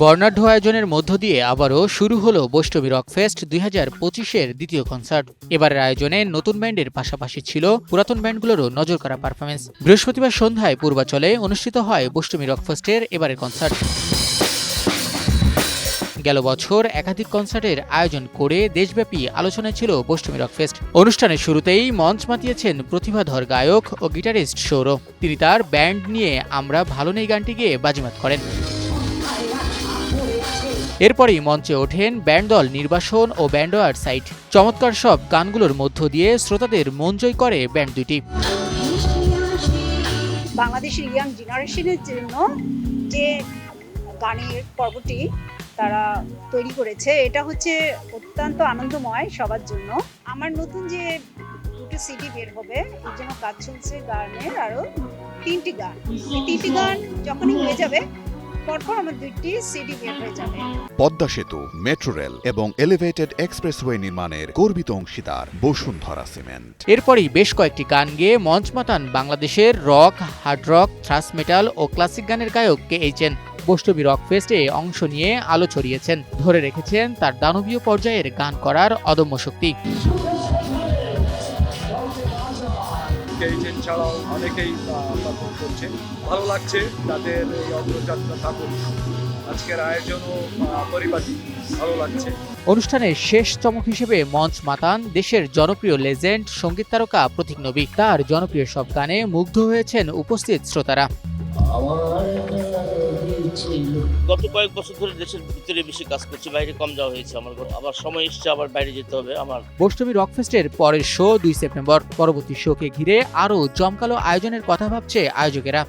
বর্ণাঢ্য আয়োজনের মধ্য দিয়ে আবারও শুরু হলো বৈষ্ণবী রকফেস্ট দুই হাজার পঁচিশের দ্বিতীয় কনসার্ট। এবারের আয়োজনে নতুন ব্যান্ডের পাশাপাশি ছিল পুরাতন ব্যান্ডগুলোরও নজর করা পারফরমেন্স বৃহস্পতিবার সন্ধ্যায় পূর্বাচলে অনুষ্ঠিত হয় বৈষ্ণবী রকফেস্টের এবারের কনসার্ট। গেল বছর একাধিক কনসার্টের আয়োজন করে দেশব্যাপী আলোচনায় ছিল বৈষ্ণবী রকফেস্ট অনুষ্ঠানের শুরুতেই মঞ্চ মাতিয়েছেন প্রতিভাধর গায়ক ও গিটারিস্ট সৌরভ। তিনি তার ব্যান্ড নিয়ে আমরা ভালো নেই গানটি গেয়ে বাজিমাত করেন। এরপরেই মঞ্চে ওঠেন ব্যান্ড দল নির্বাসন ও ব্যান্ডওয়ার সাইট। চমৎকার সব গানগুলোর মধ্য দিয়ে শ্রোতাদের মন জয় করে ব্যান্ড দুটি বাংলাদেশের ইয়াং জেনারেশনের জন্য যে গানের পর্বটি তারা তৈরি করেছে, এটা হচ্ছে অত্যন্ত আনন্দময় সবার জন্য। আমার নতুন যে দুটো সিডি বের হবে, এর জন্য কাজ চলছে গানের আরও তিনটি গান। তিনটি গান যখনই হয়ে যাবে পরপর আমার দুইটি সিডি বের হয়ে যাবে। পদ্মা সেতু মেট্রো রেল এবং এলিভেটেড এক্সপ্রেসওয়ে নির্মাণের গর্বিত অংশীদার বসুন্ধরা সিমেন্ট। এরপরই বেশ কয়েকটি গান গেয়ে মঞ্চ মাতান বাংলাদেশের rock hard rock thrash metal ও ক্লাসিক গানের গায়ক কে এইচেন বৈষ্ণবী রক ফেস্টে অংশ নিয়ে আলো ছড়িয়েছেন। ধরে রেখেছেন তার দানবীয় পর্যায়ের গান করার অদম্য শক্তি। কেইচেন ছাড়াও অনেকেই পারফর্ম করছে। ভালো লাগছে তাদের এই অগ্রযাত্রা থাকুক আজকের আয়োজনও পরিপাটি। ভালো লাগছে। অনুষ্ঠানের শেষ চমক হিসেবে মঞ্চ মাতান দেশের জনপ্রিয় লেজেন্ড সংগীত তারকা প্রতীক নবী। তার জনপ্রিয় সব গানে মুগ্ধ হয়েছেন উপস্থিত শ্রোতারা। গত কয়েক বছর ধরে দেশের ভিতরে বেশি কাজ করছি বাইরে কম যাওয়া হয়েছে আমার আবার সময় এসছে আবার বাইরে যেতে হবে আমার। বৈষ্ণবী রকফেস্টের পরের শো দুই সেপ্টেম্বর পরবর্তী শোকে ঘিরে আরও জমকালো আয়োজনের কথা ভাবছে আয়োজকেরা।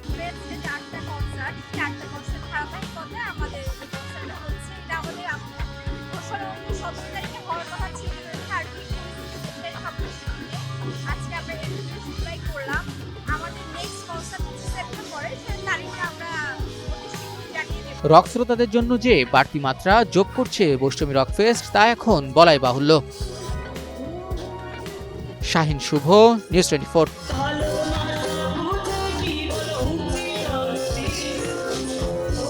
রক শ্রোতাদের জন্য যে বাড়তি মাত্রা যোগ করছে বৈষ্ণবী রক ফেস্ট, তা এখন বলাই বাহুল্য। শাহিন শুভ, নিউজ টোয়েন্টি